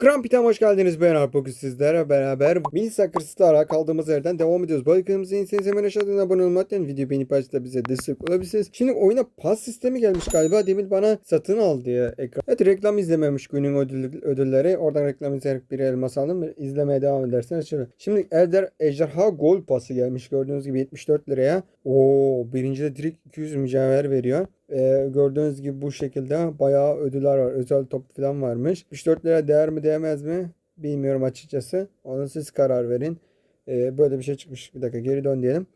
Grampit'e hoş geldiniz. Ben Alp. Bugün sizlerle beraber Mil Soccer Star'a kaldığımız yerden devam ediyoruz. Bakalımızı inseniz hemen aşağıdan abone olmayı unutmayın. Video beğenip açıda bize destek olabilirsiniz. Şimdi oyuna pas sistemi gelmiş galiba. Demin bana satın al diye ekran. Evet reklam izlememiş günün ödül, ödülleri. Oradan reklam izleyerek bir elmas aldım. İzlemeye devam ederseniz şöyle. Şimdi Elder Ejderha Gol pası gelmiş. Gördüğünüz gibi 74 liraya. Oo birinci de direkt 200 mücevher veriyor. Ee, gördüğünüz gibi bu şekilde bayağı ödüller var. Özel top falan varmış. 74 lira değer mi değmez mi? Bilmiyorum açıkçası. Onu siz karar verin. Ee, böyle bir şey çıkmış. Bir dakika geri dön diyelim.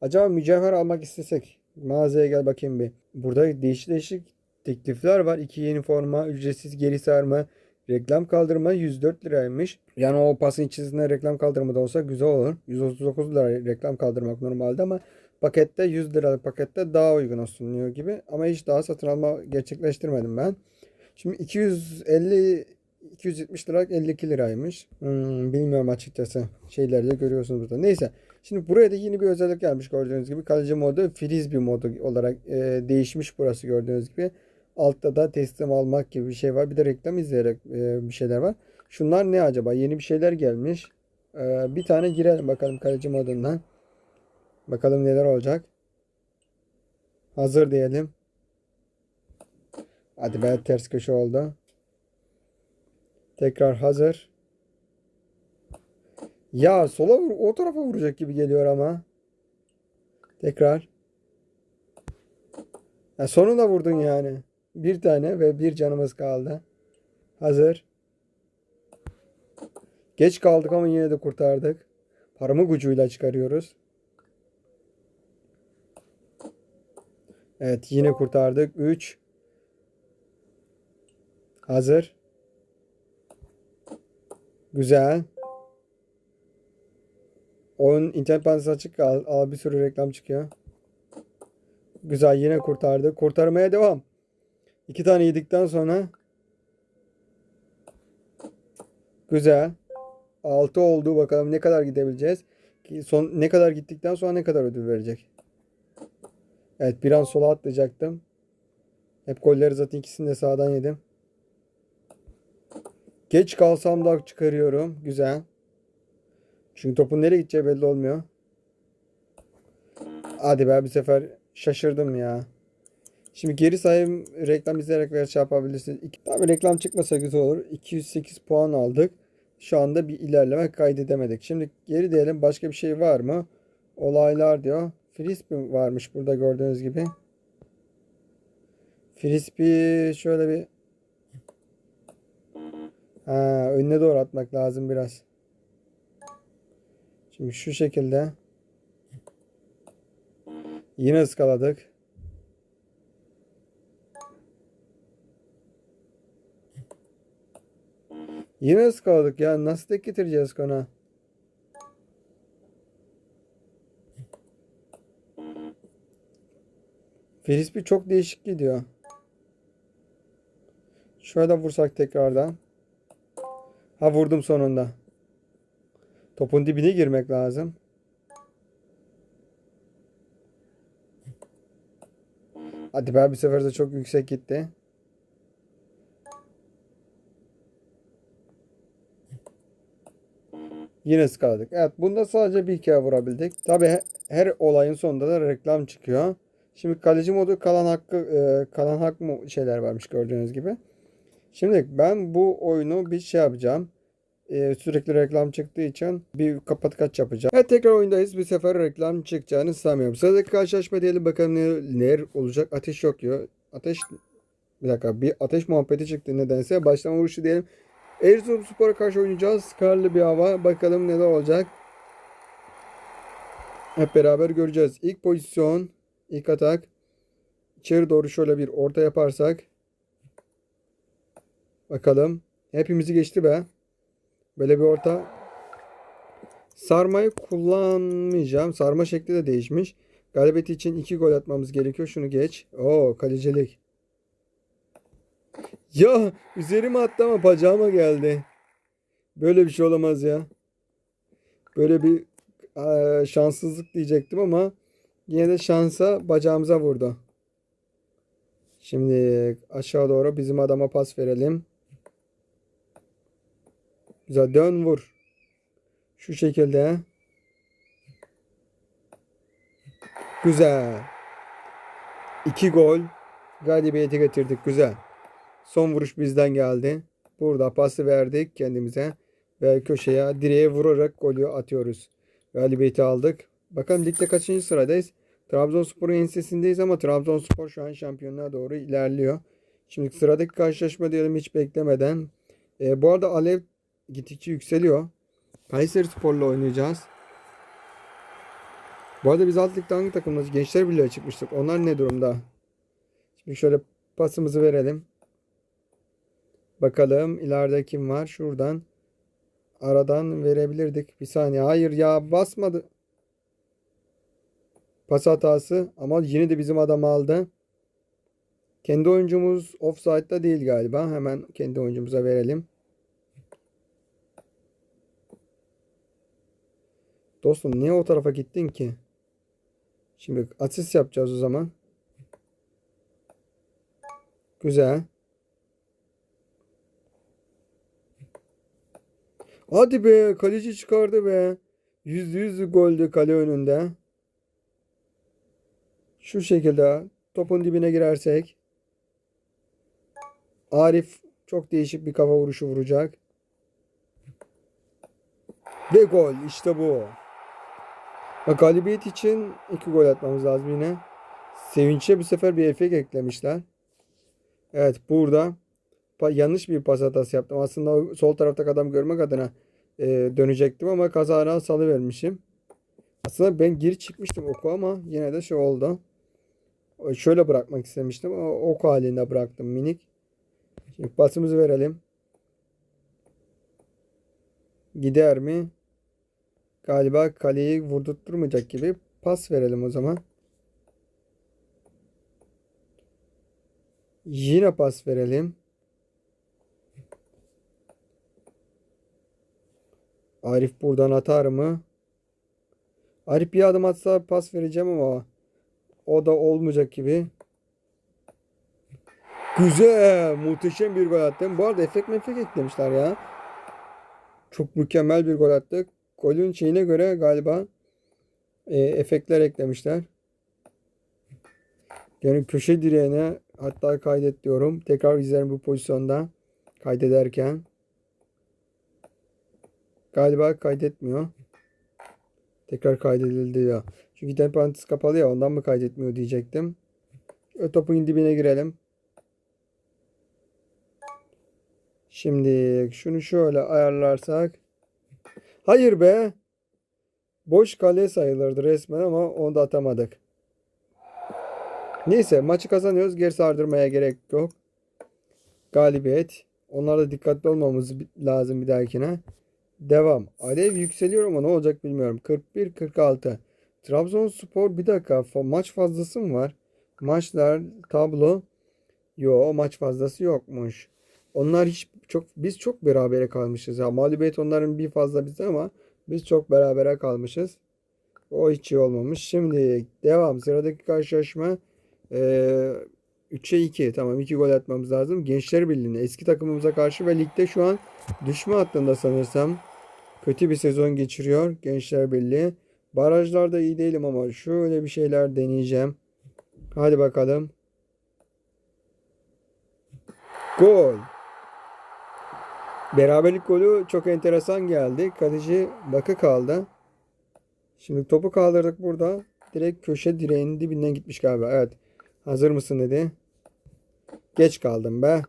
Acaba mücevher almak istesek mağazaya gel bakayım bir. Burada değişik değişik teklifler var. İki yeni forma, ücretsiz geri sarma, reklam kaldırma 104 liraymış. Yani o pasın içerisinde reklam kaldırma da olsa güzel olur. 139 lira reklam kaldırmak normalde ama pakette 100 liralık pakette daha uygun sunuyor gibi. Ama hiç daha satın alma gerçekleştirmedim ben. Şimdi 250 270 lira 52 liraymış. Hmm, bilmiyorum açıkçası. Şeyleri de görüyorsunuz burada. Neyse. Şimdi buraya da yeni bir özellik gelmiş gördüğünüz gibi. Kaleci modu frisbee modu olarak e, değişmiş burası gördüğünüz gibi. Altta da teslim almak gibi bir şey var. Bir de reklam izleyerek e, bir şeyler var. Şunlar ne acaba? Yeni bir şeyler gelmiş. E, bir tane girelim bakalım kaleci modundan. Bakalım neler olacak. Hazır diyelim. Hadi be ters köşe oldu. Tekrar hazır. Ya sola vur, o tarafa vuracak gibi geliyor ama. Tekrar. Ya sonunda vurdun yani. Bir tane ve bir canımız kaldı. Hazır. Geç kaldık ama yine de kurtardık. Parmak ucuyla çıkarıyoruz. Evet yine kurtardık. 3 Hazır. Güzel. Oyun internet bağlantısı açık. Al, al bir sürü reklam çıkıyor. Güzel yine kurtardı. Kurtarmaya devam. İki tane yedikten sonra Güzel. 6 oldu. Bakalım ne kadar gidebileceğiz. Son ne kadar gittikten sonra ne kadar ödül verecek. Evet bir an sola atlayacaktım. Hep golleri zaten ikisini de sağdan yedim. Geç kalsam da çıkarıyorum. Güzel. Çünkü topun nereye gideceği belli olmuyor. Hadi be bir sefer şaşırdım ya. Şimdi geri sayım reklam izleyerek veya şey yapabilirsiniz. Tabii reklam çıkmasa güzel olur. 208 puan aldık. Şu anda bir ilerleme kaydedemedik. Şimdi geri diyelim başka bir şey var mı? Olaylar diyor. Frisbee varmış burada gördüğünüz gibi. Frisbee şöyle bir ha, önüne doğru atmak lazım biraz. Şimdi şu şekilde yine ıskaladık. Yine ıskaladık ya. Nasıl tek getireceğiz kona? Frisbee çok değişik gidiyor. Şöyle vursak tekrardan. Ha vurdum sonunda. Topun dibine girmek lazım. Hadi be bir sefer de çok yüksek gitti. Yine ıskaladık. Evet bunda sadece bir kere vurabildik. Tabi her olayın sonunda da reklam çıkıyor. Şimdi kaleci modu kalan hakkı e, kalan hak mı şeyler varmış gördüğünüz gibi. Şimdi ben bu oyunu bir şey yapacağım. E, sürekli reklam çıktığı için bir kapat kaç yapacağım. Evet tekrar oyundayız. Bir sefer reklam çıkacağını sanmıyorum. Sıradaki karşılaşma diyelim bakalım ne, neler olacak. Ateş yok diyor. Ateş bir dakika bir ateş muhabbeti çıktı nedense. Başlama vuruşu diyelim. Erzurum Spor'a karşı oynayacağız. Karlı bir hava. Bakalım neler olacak. Hep beraber göreceğiz. İlk pozisyon. ilk atak. İçeri doğru şöyle bir orta yaparsak. Bakalım. Hepimizi geçti be. Böyle bir orta. Sarmayı kullanmayacağım. Sarma şekli de değişmiş. Galibiyeti için iki gol atmamız gerekiyor. Şunu geç. Oo kalecilik. Ya üzerime attı ama bacağıma geldi. Böyle bir şey olamaz ya. Böyle bir e, şanssızlık diyecektim ama yine de şansa bacağımıza vurdu. Şimdi aşağı doğru bizim adama pas verelim. Güzel dön vur. Şu şekilde. Güzel. İki gol. Galibiyeti getirdik. Güzel. Son vuruş bizden geldi. Burada pası verdik kendimize. Ve köşeye direğe vurarak golü atıyoruz. Galibiyeti aldık. Bakalım ligde kaçıncı sıradayız? Trabzonspor'un ensesindeyiz ama Trabzonspor şu an şampiyonluğa doğru ilerliyor. Şimdi sıradaki karşılaşma diyelim hiç beklemeden. E, bu arada Alev gittikçe yükseliyor. Kayseri Spor'la oynayacağız. Bu arada biz alt ligde hangi takımımız? Gençler Birliği'ne çıkmıştık. Onlar ne durumda? Şimdi şöyle pasımızı verelim. Bakalım ileride kim var? Şuradan aradan verebilirdik. Bir saniye. Hayır ya basmadı. Pas hatası ama yine de bizim adam aldı. Kendi oyuncumuz offside'da değil galiba. Hemen kendi oyuncumuza verelim. Dostum niye o tarafa gittin ki? Şimdi asist yapacağız o zaman. Güzel. Hadi be kaleci çıkardı be. Yüzde yüz goldü kale önünde. Şu şekilde topun dibine girersek. Arif çok değişik bir kafa vuruşu vuracak. Ve gol işte bu. Galibiyet için iki gol atmamız lazım yine. Sevinç'e bu sefer bir efekt eklemişler. Evet burada yanlış bir pas hatası yaptım. Aslında o sol taraftaki adam görmek adına e, dönecektim ama kazara salıvermişim. Aslında ben geri çıkmıştım oku ama yine de şey oldu. O- Şöyle bırakmak istemiştim ama ok halinde bıraktım minik. Şimdi pasımızı verelim. Gider mi? Galiba kaleyi vurdurtturmayacak gibi pas verelim o zaman. Yine pas verelim. Arif buradan atar mı? Arif bir adım atsa pas vereceğim ama o da olmayacak gibi. Güzel. Muhteşem bir gol attım. Bu arada efekt mefek eklemişler ya. Çok mükemmel bir gol attık. Golün şeyine göre galiba e, efektler eklemişler. Yani köşe direğine hatta kaydet diyorum. Tekrar izlerim bu pozisyonda kaydederken. Galiba kaydetmiyor. Tekrar kaydedildi ya. Çünkü tempantis kapalı ya ondan mı kaydetmiyor diyecektim. Ö topun dibine girelim. Şimdi şunu şöyle ayarlarsak. Hayır be. Boş kale sayılırdı resmen ama onu da atamadık. Neyse maçı kazanıyoruz. Geri sardırmaya gerek yok. Galibiyet. Onlarda dikkatli olmamız lazım bir dahakine. Devam. Alev yükseliyor ama ne olacak bilmiyorum. 41-46. Trabzonspor bir dakika maç fazlası mı var? Maçlar tablo. Yo maç fazlası yokmuş. Onlar hiç çok biz çok berabere kalmışız ya. Mağlubiyet onların bir fazla bizde ama biz çok berabere kalmışız. O hiç iyi olmamış. Şimdi devam. Sıradaki karşılaşma ee, 3'e 2. Tamam 2 gol atmamız lazım. Gençler Birliği'ne eski takımımıza karşı ve ligde şu an düşme hattında sanırsam. Kötü bir sezon geçiriyor Gençler Birliği. Barajlarda iyi değilim ama şöyle bir şeyler deneyeceğim. Hadi bakalım. Gol. Beraberlik golü çok enteresan geldi. Kaleci bakı kaldı. Şimdi topu kaldırdık burada. Direkt köşe direğinin dibinden gitmiş galiba. Evet. Hazır mısın dedi. Geç kaldım be.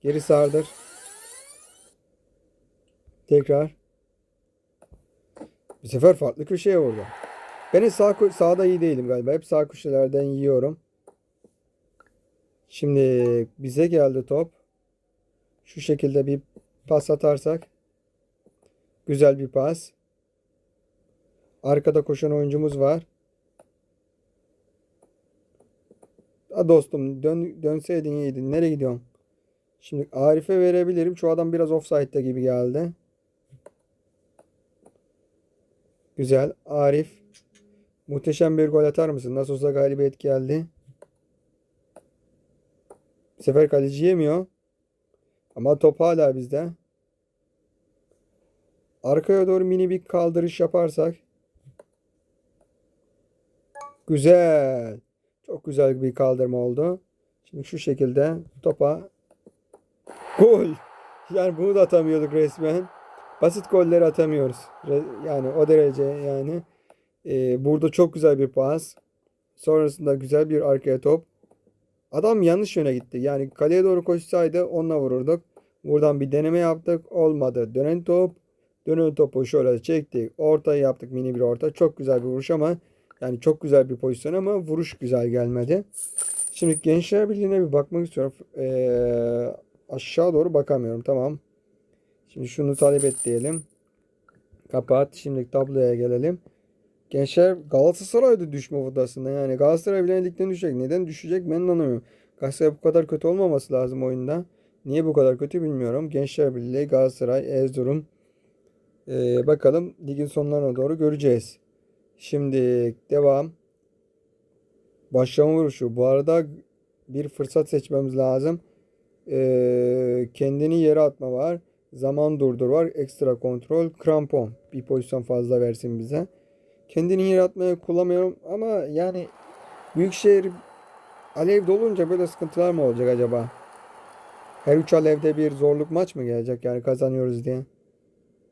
Geri sardır. Tekrar. Bu sefer farklı köşeye vurdu. Ben sağ, sağda iyi değilim galiba. Hep sağ köşelerden yiyorum. Şimdi bize geldi top. Şu şekilde bir pas atarsak. Güzel bir pas. Arkada koşan oyuncumuz var. Ha dostum dön, dönseydin iyiydin. Nereye gidiyorsun? Şimdi Arif'e verebilirim. Şu adam biraz offside'da gibi geldi. Güzel. Arif. Muhteşem bir gol atar mısın? Nasıl olsa galibiyet geldi. Bu sefer kaleci yemiyor. Ama top hala bizde. arkaya doğru mini bir kaldırış yaparsak. Güzel. Çok güzel bir kaldırma oldu. Şimdi şu şekilde topa gol. Yani bunu da atamıyorduk resmen. Basit golleri atamıyoruz. Yani o derece yani. Ee, burada çok güzel bir pas. Sonrasında güzel bir arkaya top. Adam yanlış yöne gitti. Yani kaleye doğru koşsaydı onunla vururduk. Buradan bir deneme yaptık. Olmadı. Dönen top. Dönen topu şöyle çektik. Ortayı yaptık. Mini bir orta. Çok güzel bir vuruş ama yani çok güzel bir pozisyon ama vuruş güzel gelmedi. Şimdi Gençler Birliği'ne bir bakmak istiyorum. Ee, aşağı doğru bakamıyorum. Tamam. Şimdi şunu talep et diyelim. Kapat. Şimdi tabloya gelelim. Gençler Galatasaray'da düşme odasında. Yani Galatasaray bile ligden düşecek. Neden düşecek ben anlamıyorum. Galatasaray bu kadar kötü olmaması lazım oyunda. Niye bu kadar kötü bilmiyorum. Gençler Birliği, Galatasaray, Erzurum. Ee, bakalım ligin sonlarına doğru göreceğiz. Şimdi devam. Başlama vuruşu. Bu arada bir fırsat seçmemiz lazım. Ee, kendini yere atma var. Zaman durdur var. Ekstra kontrol. Krampon. Bir pozisyon fazla versin bize. Kendini yere atmaya kullanmıyorum ama yani Büyükşehir alev dolunca böyle sıkıntılar mı olacak acaba? Her üç alevde bir zorluk maç mı gelecek yani kazanıyoruz diye.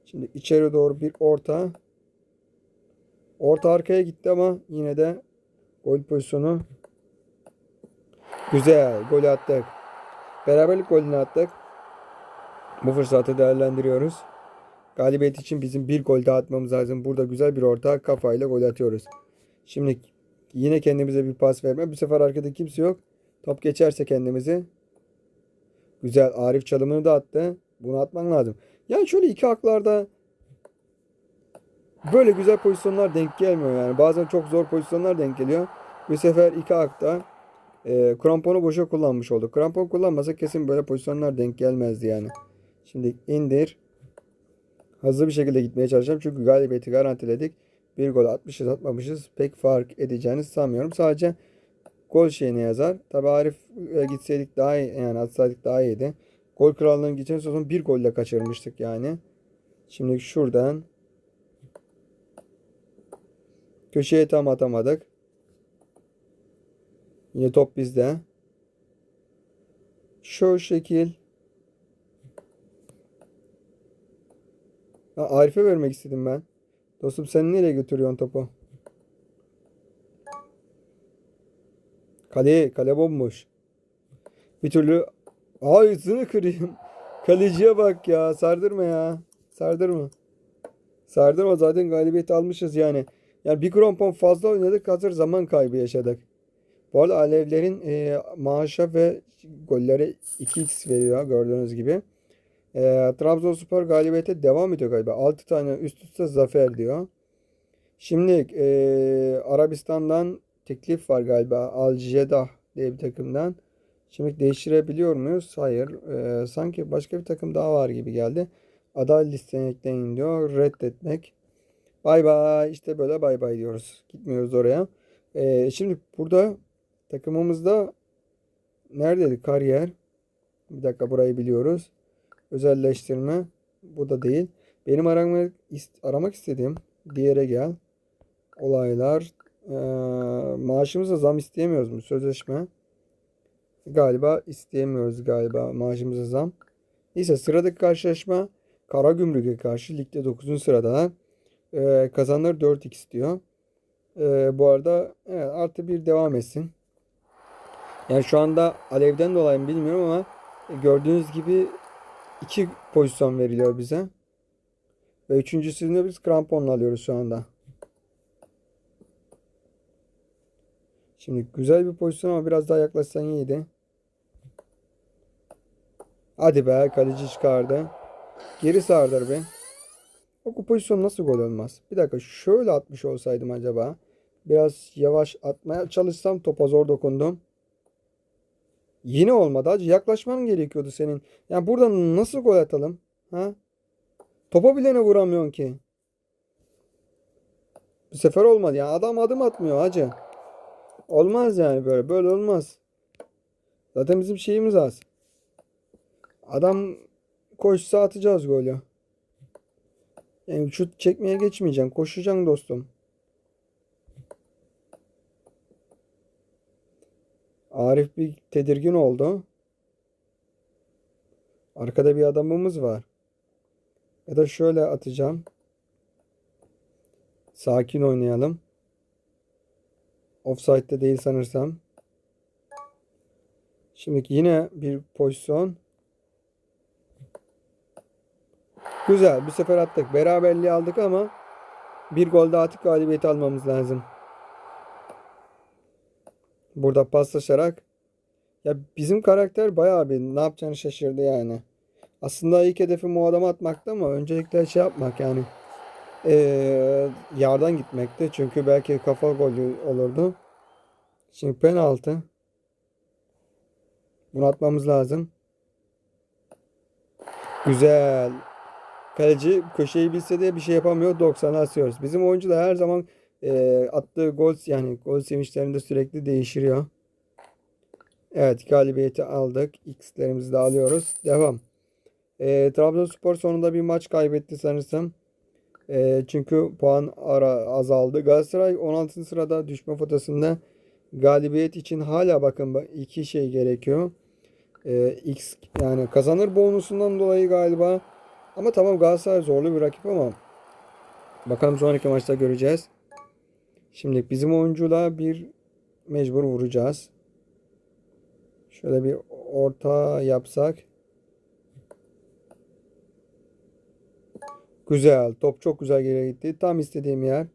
Şimdi içeri doğru bir orta. Orta arkaya gitti ama yine de gol pozisyonu güzel. Gol attık. Beraberlik golünü attık. Bu fırsatı değerlendiriyoruz. Galibiyet için bizim bir gol daha atmamız lazım. Burada güzel bir orta kafayla gol atıyoruz. Şimdi yine kendimize bir pas verme. Bu sefer arkada kimse yok. Top geçerse kendimizi. Güzel. Arif çalımını da attı. Bunu atman lazım. Yani şöyle iki haklarda böyle güzel pozisyonlar denk gelmiyor yani. Bazen çok zor pozisyonlar denk geliyor. Bu sefer iki hakta e, kramponu boşa kullanmış olduk. Krampon kullanmasa kesin böyle pozisyonlar denk gelmezdi yani. Şimdi indir. Hızlı bir şekilde gitmeye çalışacağım. Çünkü galibiyeti garantiledik. Bir gol atmışız atmamışız. Pek fark edeceğini sanmıyorum. Sadece gol şeyine yazar. Tabi Arif e, gitseydik daha iyi. Yani atsaydık daha iyiydi. Gol krallığını geçen sezon bir golle kaçırmıştık yani. Şimdi şuradan köşeye tam atamadık. Yine top bizde. Şu şekil. Ha, Arif'e vermek istedim ben. Dostum sen nereye götürüyorsun topu? Kale, kale bomboş. Bir türlü ağzını kırayım. Kaleciye bak ya. Sardırma ya. Sardırma. Sardırma zaten galibiyet almışız yani. Yani bir krampon fazla oynadık. Hazır zaman kaybı yaşadık. Bu arada Alevlerin e, maaşa ve gollere 2x veriyor gördüğünüz gibi. E, Trabzonspor galibiyete devam ediyor galiba. 6 tane üst üste zafer diyor. Şimdi e, Arabistan'dan teklif var galiba. Al Jeddah diye bir takımdan. Şimdi değiştirebiliyor muyuz? Hayır. E, sanki başka bir takım daha var gibi geldi. Aday listene ekleyin diyor. Reddetmek. Bay bay. İşte böyle bay bay diyoruz. Gitmiyoruz oraya. E, şimdi burada takımımızda neredeydi? Kariyer. Bir dakika burayı biliyoruz. Özelleştirme. Bu da değil. Benim aramak, aramak istediğim diğere gel. Olaylar. Ee, maaşımıza zam isteyemiyoruz mu? Sözleşme. Galiba isteyemiyoruz galiba maaşımıza zam. Neyse sıradaki karşılaşma Karagümrük'e karşı ligde 9. sırada. Ee, kazanır 4x diyor. Ee, bu arada evet, artı bir devam etsin. Yani şu anda alevden dolayı mı bilmiyorum ama gördüğünüz gibi iki pozisyon veriliyor bize. Ve üçüncüsünü biz kramponla alıyoruz şu anda. Şimdi güzel bir pozisyon ama biraz daha yaklaşsan iyiydi. Hadi be kaleci çıkardı. Geri sardır be. O bu pozisyon nasıl gol olmaz? Bir dakika şöyle atmış olsaydım acaba. Biraz yavaş atmaya çalışsam topa zor dokundum. Yine olmadı hacı. Yaklaşman gerekiyordu senin. Yani buradan nasıl gol atalım? Ha? Topa bile ne vuramıyorsun ki? Bu sefer olmadı. Yani adam adım atmıyor hacı. Olmaz yani böyle. Böyle olmaz. Zaten bizim şeyimiz az. Adam koşsa atacağız golü. Yani şut çekmeye geçmeyeceksin. Koşacaksın dostum. Arif bir tedirgin oldu. Arkada bir adamımız var. Ya da şöyle atacağım. Sakin oynayalım. Offside'de değil sanırsam. Şimdi yine bir pozisyon. Güzel. Bu sefer attık. Beraberliği aldık ama bir gol daha atıp galibiyeti almamız lazım. Burada paslaşarak ya bizim karakter bayağı bir ne yapacağını şaşırdı yani. Aslında ilk hedefim o adamı atmaktı ama öncelikle şey yapmak yani eee yardan gitmekti. Çünkü belki kafa golü olurdu. Şimdi penaltı. Bunu atmamız lazım. Güzel. Kaleci köşeyi bilse de bir şey yapamıyor. 90'a asıyoruz. Bizim oyuncu da her zaman e, attığı gol yani gol sevinçlerinde sürekli değişiriyor. Evet galibiyeti aldık. X'lerimizi de alıyoruz. Devam. E, Trabzonspor sonunda bir maç kaybetti sanırsam. E, çünkü puan ara azaldı. Galatasaray 16. sırada düşme potasında. Galibiyet için hala bakın bak- iki şey gerekiyor. E, X yani kazanır bonusundan dolayı galiba. Ama tamam Galatasaray zorlu bir rakip ama bakalım sonraki maçta göreceğiz. Şimdi bizim oyuncuyla bir mecbur vuracağız. Şöyle bir orta yapsak. Güzel. Top çok güzel geriye gitti. Tam istediğim yer.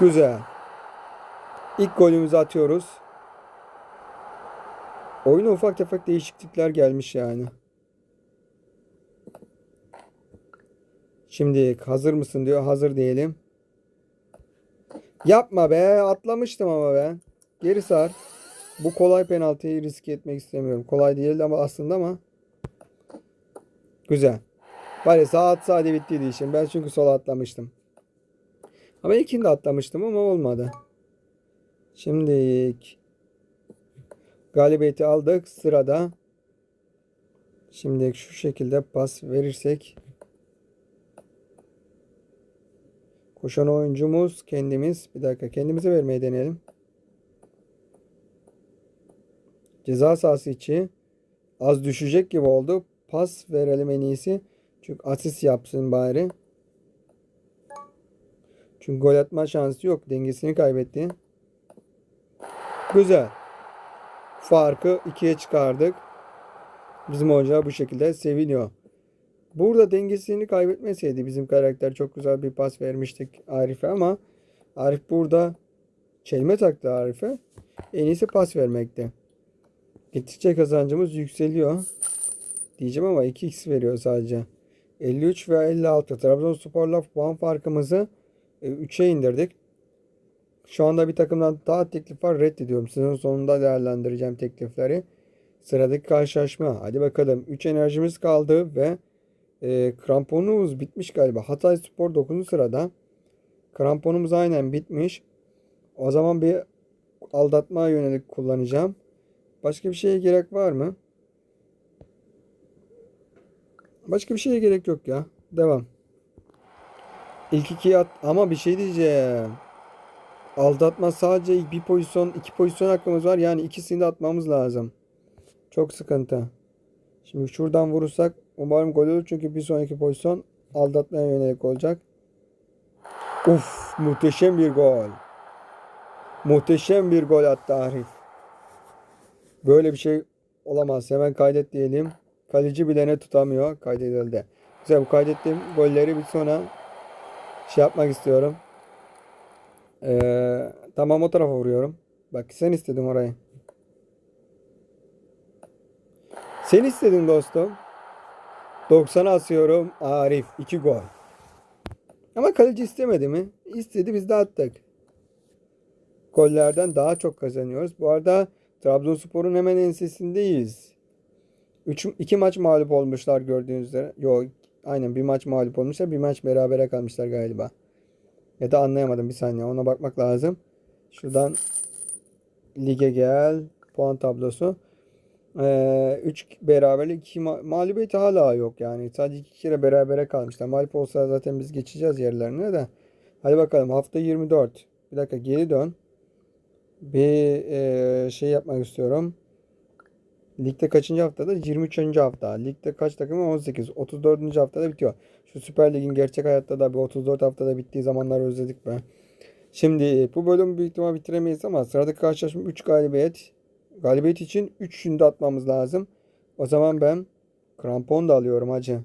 Güzel. İlk golümüzü atıyoruz. Oyuna ufak tefek değişiklikler gelmiş yani. Şimdi hazır mısın diyor. Hazır diyelim. Yapma be. Atlamıştım ama ben. Geri sar. Bu kolay penaltıyı riske etmek istemiyorum. Kolay değil ama aslında ama. Güzel. Bari sağ atsa hadi bittiydi işim. Ben çünkü sola atlamıştım. Ama ilkini de atlamıştım ama olmadı. Şimdi galibiyeti aldık. Sırada şimdi şu şekilde pas verirsek koşan oyuncumuz kendimiz. Bir dakika kendimize vermeyi deneyelim. Ceza sahası içi az düşecek gibi oldu. Pas verelim en iyisi. Çünkü asist yapsın bari. Çünkü gol atma şansı yok. Dengesini kaybetti. Güzel. Farkı ikiye çıkardık. Bizim oyuncular bu şekilde seviniyor. Burada dengesini kaybetmeseydi bizim karakter çok güzel bir pas vermiştik Arif'e ama Arif burada çelme taktı Arif'e. En iyisi pas vermekte. Gittikçe kazancımız yükseliyor. Diyeceğim ama 2x veriyor sadece. 53 ve 56. Trabzonspor'la puan farkımızı 3'e indirdik. Şu anda bir takımdan daha teklif var reddediyorum. Sezon sonunda değerlendireceğim teklifleri. Sıradaki karşılaşma. Hadi bakalım. 3 enerjimiz kaldı ve e, kramponumuz bitmiş galiba. Hatay Spor 9. sırada. Kramponumuz aynen bitmiş. O zaman bir aldatma yönelik kullanacağım. Başka bir şeye gerek var mı? Başka bir şeye gerek yok ya. Devam. İlk iki at ama bir şey diyeceğim. Aldatma sadece bir pozisyon, iki pozisyon hakkımız var. Yani ikisini de atmamız lazım. Çok sıkıntı. Şimdi şuradan vurursak umarım gol olur. Çünkü bir sonraki pozisyon aldatmaya yönelik olacak. Uf muhteşem bir gol. Muhteşem bir gol attı Arif. Böyle bir şey olamaz. Hemen kaydet diyelim. Kaleci bile ne tutamıyor. Kaydedildi. Güzel bu kaydettiğim golleri bir sonra şey yapmak istiyorum. Ee, tamam o tarafa vuruyorum. Bak sen istedin orayı. Sen istedin dostum. 90'a asıyorum. Arif 2 gol. Ama kaleci istemedi mi? İstedi biz de attık. Gollerden daha çok kazanıyoruz. Bu arada Trabzonspor'un hemen ensesindeyiz. 3 2 maç mağlup olmuşlar gördüğünüz üzere. Yok aynen bir maç mağlup olmuşlar. Bir maç berabere kalmışlar galiba. Ya da anlayamadım bir saniye. Ona bakmak lazım. Şuradan lige gel. Puan tablosu. 3 beraberlik 2 ma mağlubiyeti hala yok yani. Sadece 2 kere berabere kalmışlar. Mağlup olsa zaten biz geçeceğiz yerlerine de. Hadi bakalım hafta 24. Bir dakika geri dön. Bir e, şey yapmak istiyorum. Ligde kaçıncı haftada? 23. hafta. Ligde kaç takım? var? 18. 34. haftada bitiyor. Şu Süper Lig'in gerçek hayatta da bir 34 haftada bittiği zamanları özledik be. Şimdi bu bölümü büyük ihtimal bitiremeyiz ama sıradaki karşılaşma 3 galibiyet. Galibiyet için 3 de atmamız lazım. O zaman ben krampon da alıyorum hacı.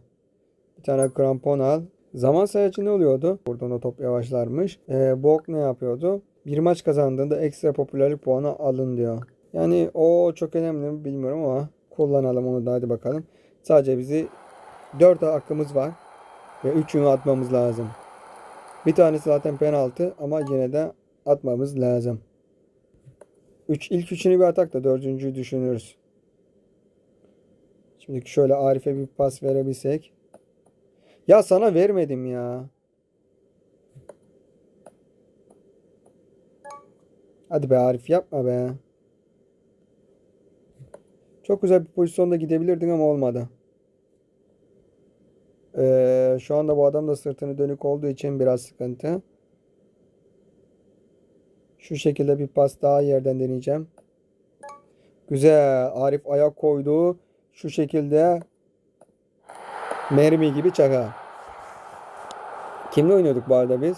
Bir tane krampon al. Zaman sayacı ne oluyordu? Buradan o top yavaşlarmış. Ee, Bok ne yapıyordu? Bir maç kazandığında ekstra popülerlik puanı alın diyor. Yani o çok önemli mi bilmiyorum ama kullanalım onu da hadi bakalım. Sadece bizi 4 hakkımız var ve 3'ünü atmamız lazım. Bir tanesi zaten penaltı ama yine de atmamız lazım. 3 ilk üçünü bir atak da dördüncüyü düşünürüz. Şimdi şöyle Arif'e bir pas verebilsek. Ya sana vermedim ya. Hadi be Arif yapma be. Çok güzel bir pozisyonda gidebilirdin ama olmadı. Ee, şu anda bu adam da sırtını dönük olduğu için biraz sıkıntı. Şu şekilde bir pas daha yerden deneyeceğim. Güzel. Arif ayak koydu. Şu şekilde mermi gibi çaka. Kimle oynuyorduk bu arada biz?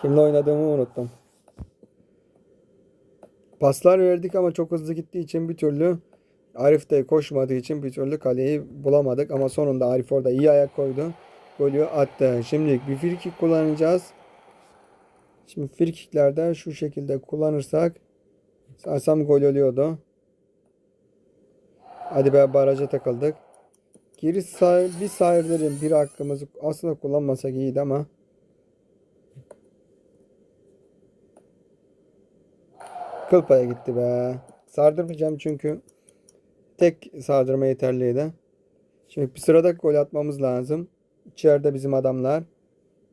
Kimle oynadığımı unuttum. Paslar verdik ama çok hızlı gittiği için bir türlü Arif de koşmadığı için bir türlü kaleyi bulamadık. Ama sonunda Arif orada iyi ayak koydu. Golü attı. Şimdi bir frikik kullanacağız. Şimdi frikiklerde şu şekilde kullanırsak sarsam gol oluyordu. Hadi be baraja takıldık. Geri sağ, bir sahirlerin bir hakkımızı aslında kullanmasak iyiydi ama kıl paya gitti be. Sardırmayacağım çünkü tek sardırma yeterliydi. Şimdi bir sırada gol atmamız lazım. İçeride bizim adamlar.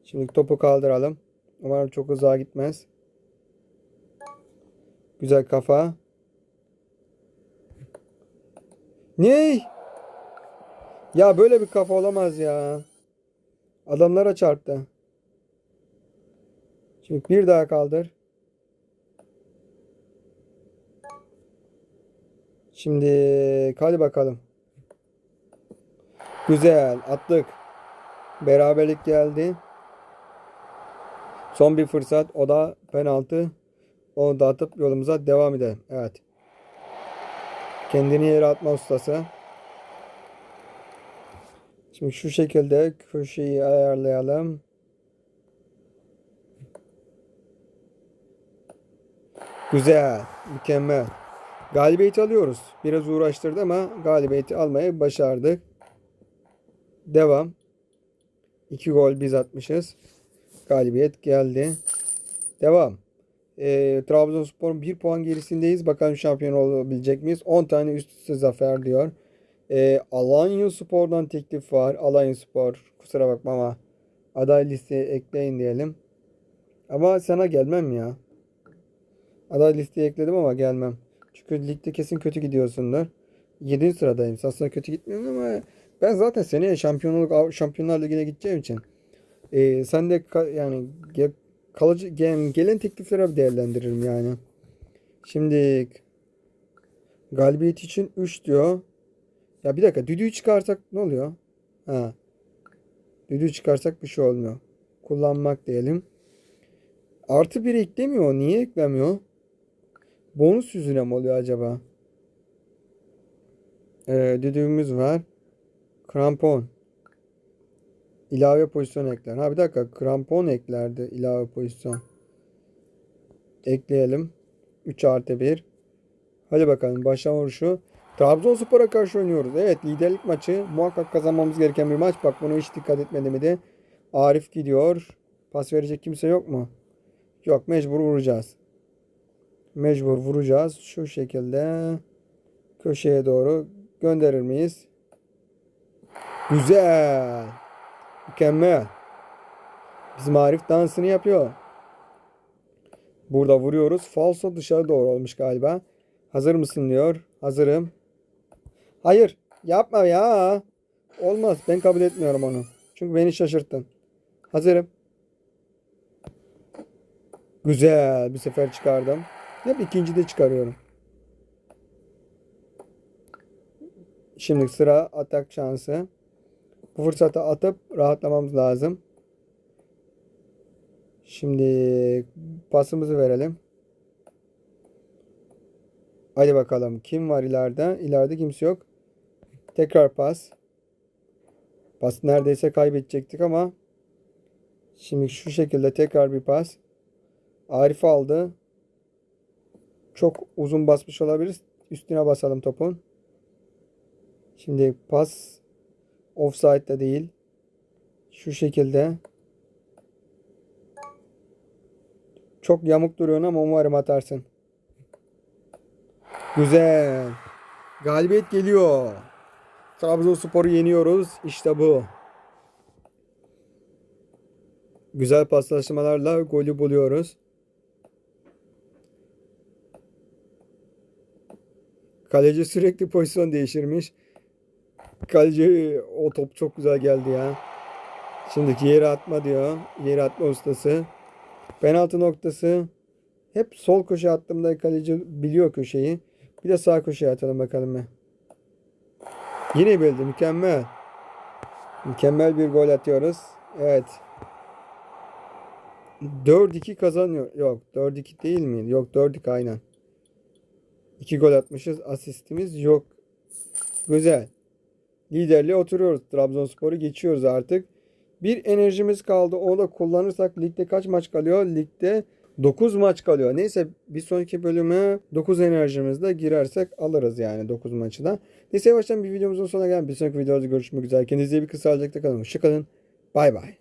Şimdi topu kaldıralım. Umarım çok uzağa gitmez. Güzel kafa. Ne? Ya böyle bir kafa olamaz ya. Adamlara çarptı. Şimdi bir daha kaldır. Şimdi hadi bakalım. Güzel attık. Beraberlik geldi. Son bir fırsat. O da penaltı. Onu da atıp yolumuza devam edelim. Evet. Kendini yere atma ustası. Şimdi şu şekilde köşeyi ayarlayalım. Güzel. Mükemmel. Galibiyeti alıyoruz. Biraz uğraştırdı ama galibiyeti almayı başardık. Devam. 2 gol biz atmışız. Galibiyet geldi. Devam. E, Trabzonspor'un 1 puan gerisindeyiz. Bakalım şampiyon olabilecek miyiz? 10 tane üst üste zafer diyor. E, Alanya Spor'dan teklif var. Alanya Spor kusura bakma ama aday listeye ekleyin diyelim. Ama sana gelmem ya. Aday listeye ekledim ama gelmem. Çünkü ligde kesin kötü gidiyorsundur. 7. sıradayım. Aslında kötü gitmiyorum ama ben zaten seneye şampiyonluk Şampiyonlar Ligi'ne gideceğim için e, sen de ka- yani ge- kalıcı gelen, gelen teklifleri değerlendiririm yani. Şimdi galibiyet için 3 diyor. Ya bir dakika düdüğü çıkarsak ne oluyor? Ha. Düdüğü çıkarsak bir şey olmuyor. Kullanmak diyelim. Artı bir eklemiyor. Niye eklemiyor? Bonus yüzüne mi oluyor acaba? Ee, düdüğümüz var. Krampon. İlave pozisyon ekler. Ha bir dakika. Krampon eklerdi. ilave pozisyon. Ekleyelim. 3 artı 1. Hadi bakalım. Başlama vuruşu. Trabzonspor'a karşı oynuyoruz. Evet liderlik maçı. Muhakkak kazanmamız gereken bir maç. Bak bunu hiç dikkat etmedim mi de. Arif gidiyor. Pas verecek kimse yok mu? Yok mecbur vuracağız. Mecbur vuracağız. Şu şekilde köşeye doğru gönderir miyiz? Güzel. Mükemmel. Bizim Arif dansını yapıyor. Burada vuruyoruz. Falso dışarı doğru olmuş galiba. Hazır mısın diyor. Hazırım. Hayır. Yapma ya. Olmaz. Ben kabul etmiyorum onu. Çünkü beni şaşırttın. Hazırım. Güzel. Bir sefer çıkardım. Hep ikinci de çıkarıyorum. Şimdi sıra atak şansı. Bu fırsatı atıp rahatlamamız lazım. Şimdi pasımızı verelim. Hadi bakalım. Kim var ileride? İleride kimse yok. Tekrar pas. Pas neredeyse kaybedecektik ama şimdi şu şekilde tekrar bir pas. Arif aldı. Çok uzun basmış olabiliriz. Üstüne basalım topun. Şimdi pas offside'da değil. Şu şekilde. Çok yamuk duruyor ama umarım atarsın. Güzel. Galibiyet geliyor. Trabzonspor'u yeniyoruz. İşte bu. Güzel paslaşmalarla golü buluyoruz. Kaleci sürekli pozisyon değiştirmiş. Kaleci o top çok güzel geldi ya. Şimdiki yere atma diyor. Yere atma ustası. Penaltı noktası. Hep sol köşe attığımda kaleci biliyor köşeyi. Bir de sağ köşeye atalım bakalım be. Yine bildi. Mükemmel. Mükemmel bir gol atıyoruz. Evet. 4-2 kazanıyor. Yok 4-2 değil mi? Yok 4-2 aynen. 2 gol atmışız. Asistimiz yok. Güzel. Liderliğe oturuyoruz. Trabzonspor'u geçiyoruz artık. Bir enerjimiz kaldı. O da kullanırsak ligde kaç maç kalıyor? Ligde 9 maç kalıyor. Neyse bir sonraki bölüme 9 enerjimizle girersek alırız yani 9 maçı da. Neyse yavaştan bir videomuzun sonuna geldik. Bir sonraki videoda görüşmek üzere. Kendinize iyi bir kısa kalın. Hoşçakalın. Bay bay.